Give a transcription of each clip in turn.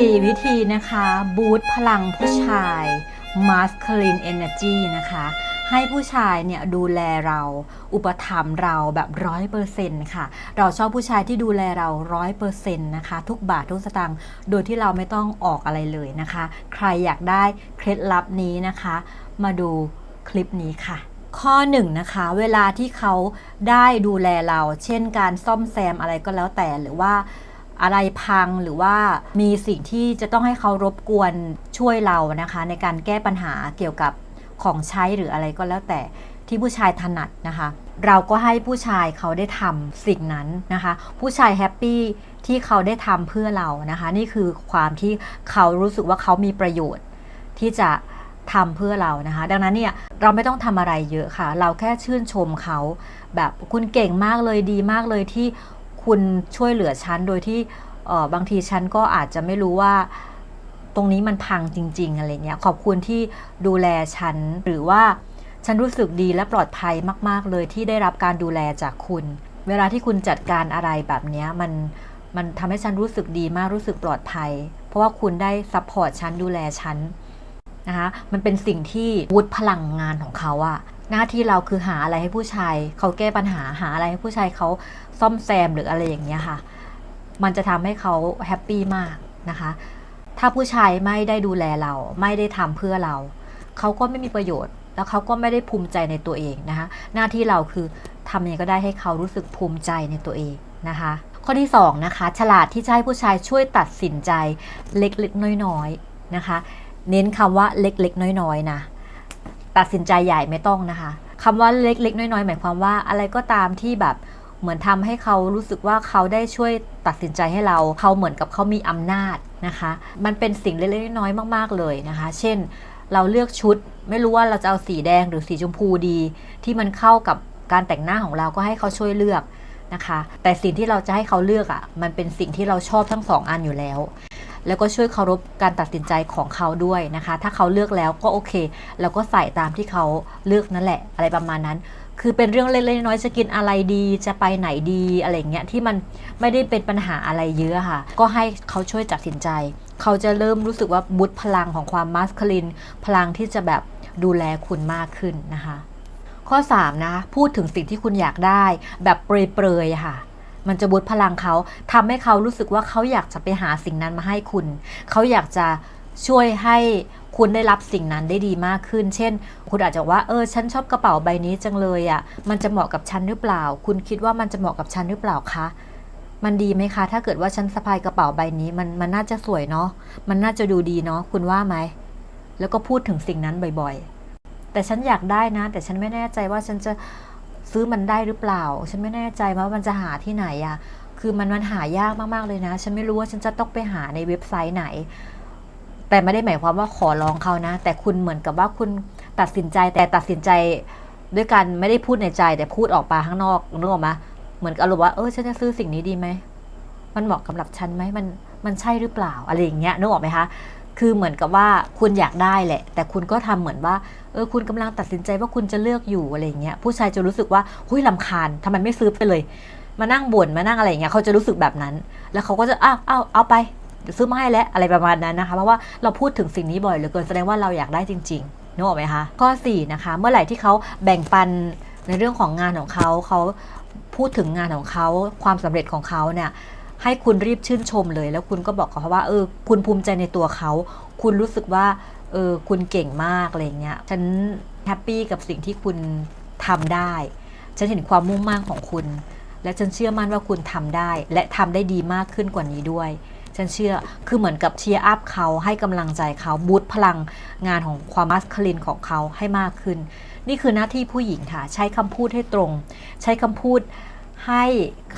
4 วิธีนะคะบูตพลังผู้ชาย masculine energy นะคะ ให้ผู้ชายเนี่ยดูแลเราอุปถัมภ์เราแบบร้อยเปอร์เซ็นต์ค่ะ เราชอบผู้ชายที่ดูแลเราร้อยเปอร์เซ็นต์นะคะ ทุกบาททุกสตางค์โดยที่เราไม่ต้องออกอะไรเลยนะคะ ใครอยากได้เคล็ดลับนี้นะคะ มาดูคลิปนี้ค่ะข้อหนึ่งนะคะเวลาที่เขาได้ดูแลเรา เช่นการซ่อมแซมอะไรก็แล้วแต่หรือว่า อะไรพังหรือว่ามีสิ่งที่จะต้องให้เขารบกวนช่วยเรานะคะ ในการแก้ปัญหาเกี่ยวกับของใช้หรืออะไรก็แล้วแต่ที่ผู้ชายถนัดนะคะ เราก็ให้ผู้ชายเขาได้ทำสิ่งนั้นนะคะ ผู้ชายแฮปปี้ที่เขาได้ทำเพื่อเรานะคะ นี่คือความที่เขารู้สึกว่าเขามีประโยชน์ที่จะทำเพื่อเรานะคะ ดังนั้นเนี่ยเราไม่ต้องทำอะไรเยอะค่ะ เราแค่ชื่นชมเขา แบบคุณเก่งมากเลยดีมากเลยที่ คุณช่วยเหลือฉันโดยที่บางทีฉันก็อาจจะไม่รู้ว่าตรงนี้มันพังจริง ๆ อะไรเงี้ย ขอบคุณที่ดูแลฉัน หรือว่าฉันรู้สึกดีและปลอดภัยมาก ๆ เลยที่ได้รับการดูแลจากคุณ เวลาที่คุณจัดการอะไรแบบเนี้ยมันมันทำให้ฉันรู้สึกดีมากรู้สึกปลอดภัย เพราะว่าคุณได้ซัพพอร์ตฉันดูแลฉันนะคะมันเป็นสิ่งที่วุฒิพลังงานของเขาอะ หน้าที่เราคือหาอะไรให้ผู้ชายเขาแก้ปัญหาหาอะไรให้ผู้ชายเขาซ่อมแซมหรืออะไรอย่างเงี้ยค่ะ มันจะทำให้เขาแฮปปี้มากนะคะ ถ้าผู้ชายไม่ได้ดูแลเรา ไม่ได้ทำเพื่อเรา เขาก็ไม่มีประโยชน์ แล้วเขาก็ไม่ได้ภูมิใจในตัวเองนะคะ หน้าที่เราคือทำยังไงก็ได้ให้เขารู้สึกภูมิใจในตัวเองนะคะ ข้อที่2นะคะ ฉลาดที่จะให้ผู้ชายช่วยตัดสินใจเล็กๆน้อยๆนะคะ เน้นคำว่าเล็กๆน้อยๆนะ ตัดสินใจใหญ่ไม่ต้องนะคะคำว่าเล็กๆ น้อยๆ หมายความว่าอะไรก็ตามที่แบบเหมือนทำให้เขารู้สึกว่าเขาได้ช่วยตัดสินใจให้เรา เขาเหมือนกับเขามีอำนาจนะคะ มันเป็นสิ่งเล็กๆ น้อยๆ มาก ๆ เลยนะคะ เช่น เราเลือกชุด ไม่รู้ว่าเราจะเอาสีแดงหรือสีชมพูดี ที่มันเข้ากับการแต่งหน้าของเราก็ให้เขาช่วยเลือกนะคะ แต่สิ่งที่เราจะให้เขาเลือกอะ่ะ มันเป็นสิ่งที่เราชอบทั้งสองอันอยู่แล้ว แล้วก็ช่วยเคารพการตัดสินใจของเขาด้วยนะคะ ถ้าเขาเลือกแล้วก็โอเคเราก็ใส่ตามที่เขาเลือกนั่นแหละ อะไรประมาณนั้น คือเป็นเรื่องเล็กๆน้อยๆจะกินอะไรดีจะไปไหนดีอะไรเงี้ยที่มันไม่ได้เป็นปัญหาอะไรเยอะค่ะ ก็ให้เขาช่วยตัดสินใจ เขาจะเริ่มรู้สึกว่าบุตพลังของความมัสคลิน พลังที่จะแบบดูแลคุณมากขึ้นนะคะ ข้อ3นะพูดถึงสิ่งที่คุณอยากได้แบบเปรยๆค่ะ มันจะบุตพลังเขาทำให้เขารู้สึกว่าเขาอยากจะไปหาสิ่งนั้นมาให้คุณ เขาอยากจะช่วยให้คุณได้รับสิ่งนั้นได้ดีมากขึ้น เช่น คุณอาจจะว่า เออ ฉันชอบกระเป๋าใบนี้จังเลยอะ่ะ มันจะเหมาะกับฉันหรือเปล่า คุณคิดว่ามันจะเหมาะกับฉันหรือเปล่าคะ มันดีไหมคะ ถ้าเกิดว่าฉันสะพายกระเป๋าใบนี้ มัน มันน่าจะสวยเนาะ มันน่าจะดูดีเนาะ คุณว่าไหม แล้วก็พูดถึงสิ่งนั้นบ่อยๆ แต่ฉันอยากได้นะ แต่ฉันไม่แน่ใจว่าฉันจะ ซื้อมันได้หรือเปล่า ฉันไม่แน่ใจว่ามันจะหาที่ไหนอะคือมันมันหายากมากๆเลยนะ ฉันไม่รู้ว่าฉันจะต้องไปหาในเว็บไซต์ไหน แต่ไม่ได้หมายความว่าขอร้องเขานะ แต่คุณเหมือนกับว่าคุณตัดสินใจแต่ตัดสินใจด้วยกันไม่ได้พูดในใจ แต่พูดออกมาข้างนอกนึกออกไหมเหมือนอารมณ์ว่าเออฉันจะซื้อสิ่งนี้ดีไหมมันเหมาะกับฉันไหมมันมันใช่หรือเปล่าอะไรอย่างเงี้ยนึกออกไหมคะ คือเหมือนกับว่าคุณอยากได้แหละ แต่คุณก็ทำเหมือนว่าเออคุณกำลังตัดสินใจว่าคุณจะเลือกอยู่อะไรเงี้ยผู้ชายจะรู้สึกว่าหุ้ยลำคาญทำไมไม่ซื้อไปเลย มานั่งบ่นมานั่งอะไรเงี้ยเขาจะรู้สึกแบบนั้น แล้วเขาก็จะอ้าวอ้าวเอาไปซื้อมาให้แล้วอะไรประมาณนั้นนะคะเพราะว่าเราพูดถึงสิ่งนี้บ่อยเหลือเกินแสดงว่าเราอยากได้จริงๆนึกออกไหมคะข้อ4นะคะเมื่อไหร่ที่เขาแบ่งปันในเรื่องของงานของเขาเขาพูดถึงงานของเขาความสำเร็จของเขาเนี่ย ให้คุณรีบชื่นชมเลย แล้วคุณก็บอกเขาว่าเออคุณภูมิใจในตัวเขา คุณรู้สึกว่าเออคุณเก่งมากอะไรเงี้ยฉันแฮปปี้กับสิ่งที่คุณทำได้ ฉันเห็นความมุ่งมั่นของคุณ และฉันเชื่อมั่นว่าคุณทำได้ และทำได้ดีมากขึ้นกว่านี้ด้วย ฉันเชื่อคือเหมือนกับเชียร์อัพเขาให้กำลังใจเขาบูตพลังงานของความมัสคลินของเขาให้มากขึ้น นี่คือหน้าที่ผู้หญิงค่ะ ใช้คำพูดให้ตรง ใช้คำพูด ให้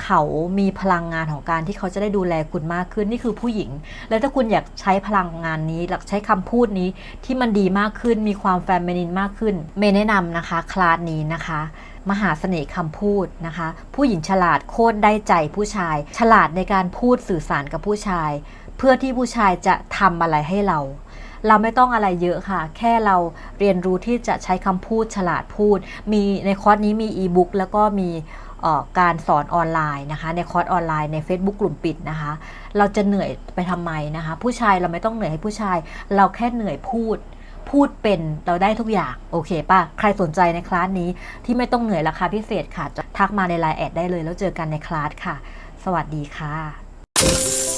เขามีพลังงานของการที่เขาจะได้ดูแลคุณมากขึ้นนี่คือผู้หญิง แล้วถ้าคุณอยากใช้พลังงานนี้หลักใช้คำพูดนี้ที่มันดีมากขึ้น มีความแฟมินินมากขึ้น เมย์แนะนำนะคะคลาสนี้นะคะมหาเสน่ห์คำพูดนะคะ ผู้หญิงฉลาดโคตรได้ใจผู้ชาย ฉลาดในการพูดสื่อสารกับผู้ชาย เพื่อที่ผู้ชายจะทำอะไรให้เรา เราไม่ต้องอะไรเยอะค่ะ แค่เราเรียนรู้ที่จะใช้คำพูดฉลาดพูด มีในคอร์สนี้มีอีบุ๊กแล้วก็มี การสอนออนไลน์นะคะ ในคอร์สออนไลน์ใน Facebook กลุ่มปิดนะคะ เราจะเหนื่อยไปทำไมนะคะ ผู้ชายเราไม่ต้องเหนื่อยให้ผู้ชาย เราแค่เหนื่อยพูด พูดเป็นเราได้ทุกอย่าง โอเคป่ะ ใครสนใจในคลาสนี้ที่ไม่ต้องเหนื่อยราคาพิเศษค่ะ ทักมาในไลน์แอดได้เลยแล้วเจอกันในคลาสค่ะ สวัสดีค่ะ